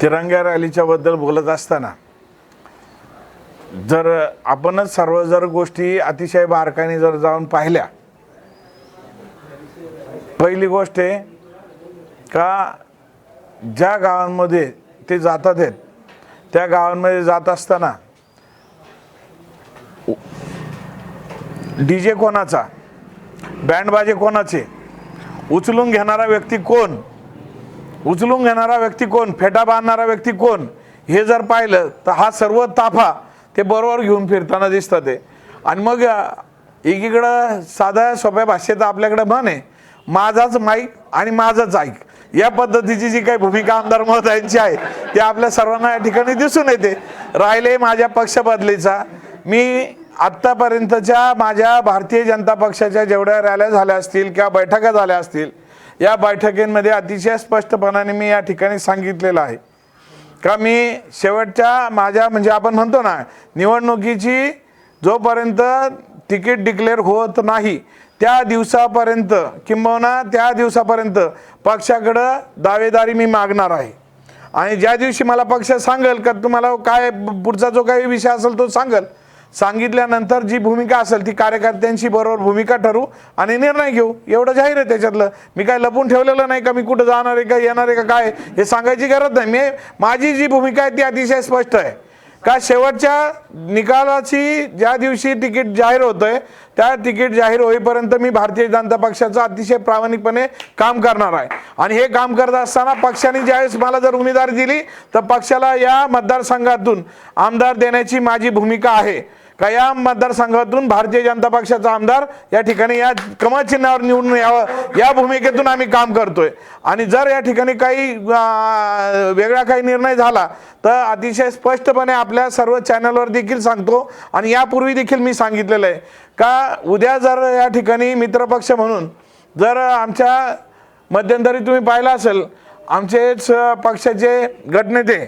तिरंगा रॅलीच्या बद्दल बोलत असताना जर आपणच सर्व जर गोष्टी अतिशय बारकाने जर जाऊन पाहिल्या पहिली गोष्ट आहे का ज्या गावांमध्ये ते जातात आहेत त्या गावांमध्ये जात असताना डी जे कोणाचा बँडबाजे कोणाचे उचलून घेणारा व्यक्ती कोण उचलून घेणारा व्यक्ती कोण? फेटा बांधणारा व्यक्ती कोण? हे जर पाहिलं तर हा सर्व ताफा ते बरोबर घेऊन फिरताना दिसतं ते. आणि मग एकीकडं साध्या सोप्या भाषेत आपल्याकडं म्हण आहे माझाच माईक आणि माझंच ऐक. या पद्धतीची जी काही भूमिका आमदार महोदयांची आहे ती आपल्या सर्वांना या ठिकाणी दिसून येते. राहिले माझ्या पक्ष बदलीचा. मी आत्तापर्यंतच्या माझ्या भारतीय जनता पक्षाच्या जेवढ्या रॅल्या झाल्या असतील किंवा बैठका झाल्या असतील या बैठकींमध्ये अतिशय स्पष्टपणाने मी या ठिकाणी सांगितलेलं आहे. का मी शेवटच्या माझ्या म्हणजे आपण म्हणतो ना निवडणुकीची जोपर्यंत तिकीट डिक्लेअर होत नाही त्या दिवसापर्यंत किंबहुना त्या दिवसापर्यंत पक्षाकडं दावेदारी मी मागणार आहे. आणि ज्या दिवशी मला पक्ष सांगेल का तुम्हाला काय पुढचा जो काही विषय असेल तो सांगेल सांगितल्यानंतर जी भूमिका असेल ती कार्यकर्त्यांशी बरोबर भूमिका ठरू आणि निर्णय घेऊ एवढं जाहीर आहे त्याच्यातलं. मी काय लपून ठेवलेलं नाही का? मी कुठं जाणार आहे का? येणार आहे का? काय? हे सांगायची गरज नाही. मी माझी जी भूमिका आहे ती अतिशय स्पष्ट आहे. का शेवटच्या निकालाची ज्या दिवशी तिकीट जाहीर होतंय त्या तिकीट जाहीर होईपर्यंत मी भारतीय जनता पक्षाचं अतिशय प्रामाणिकपणे काम करणार आहे. आणि हे काम करत असताना पक्षाने ज्यावेळेस मला जर उमेदवारी दिली तर पक्षाला या मतदारसंघातून आमदार देण्याची माझी भूमिका आहे. कयाम मतदारसंघातून भारतीय जनता पक्षाचा आमदार या ठिकाणी या कमळ चिन्हावर निवडून यावं या भूमिकेतून आम्ही काम करतोय. आणि जर या ठिकाणी काही वेगळा काही निर्णय झाला तर अतिशय स्पष्टपणे आपल्या सर्व चॅनलवर देखील सांगतो. आणि यापूर्वी देखील मी सांगितलेलं आहे का उद्या जर या ठिकाणी मित्रपक्ष म्हणून जर आमच्या मध्यंतरी तुम्ही पाहिलं असेल आमचेच पक्षाचे गटनेते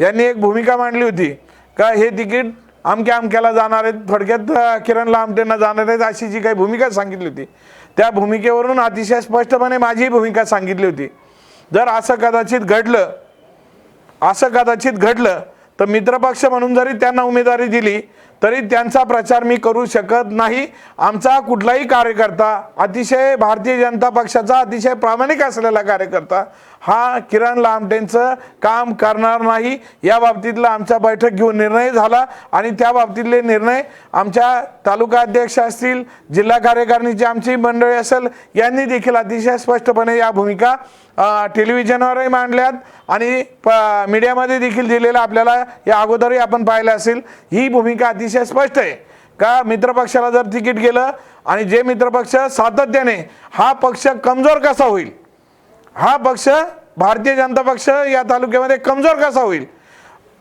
यांनी एक भूमिका मांडली होती का हे तिकीट अमक्या अमक्याला जाणार आहेत. थोडक्यात अ, किरण लामटेंना जाणार आहेत अशी जी काही भूमिका सांगितली होती त्या भूमिकेवरून अतिशय स्पष्टपणे माझी भूमिका सांगितली होती. जर असं कदाचित घडलं असं कदाचित घडलं तर मित्रपक्ष म्हणून जरी त्यांना उमेदवारी दिली तरी त्यांचा प्रचार मी करू शकत नाही. आमचा कुठलाही कार्यकर्ता अतिशय भारतीय जनता पक्षाचा अतिशय प्रामाणिक असलेला कार्यकर्ता हा किरण लामटेंचं काम करणार नाही. या बाबतीतला आमचा बैठक घेऊन निर्णय झाला आणि त्या बाबतीतले निर्णय आमच्या तालुका अध्यक्ष असतील जिल्हा कार्यकारिणीची आमची मंडळी असेल यांनी देखील अतिशय स्पष्टपणे या भूमिका टेलिव्हिजनवरही मांडल्यात. आणि प मीडियामध्ये देखील दिलेलं आपल्याला या अगोदरही आपण पाहिलं असेल ही भूमिका अतिशय स्पष्ट आहे. का मित्रपक्षाला जर तिकीट गेलं आणि जे मित्रपक्ष सातत्याने हा पक्ष कमजोर कसा होईल? हा पक्ष भारतीय जनता पक्ष या तालुक्यामध्ये कमजोर कसा होईल?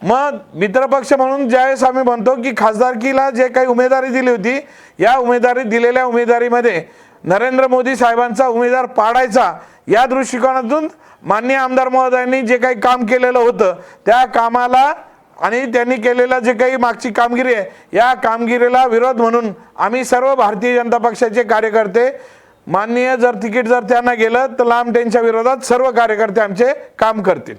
मग मित्रपक्ष म्हणून ज्यावेळेस आम्ही म्हणतो की खासदारकीला जे काही उमेदवारी दिली होती या उमेदवारी दिलेल्या उमेदवारीमध्ये नरेंद्र मोदी साहेबांचा उमेदवार पाडायचा या दृष्टिकोनातून मान्य आमदार महोदयांनी जे काही काम केलेलं होतं त्या कामाला आणि त्यांनी केलेलं जे काही मागची कामगिरी आहे या कामगिरीला विरोध म्हणून आम्ही सर्व भारतीय जनता पक्षाचे कार्यकर्ते माननीय जर तिकीट जर त्यांना गेलं तर लांबटेंच्या विरोधात सर्व कार्यकर्ते आमचे काम करतील.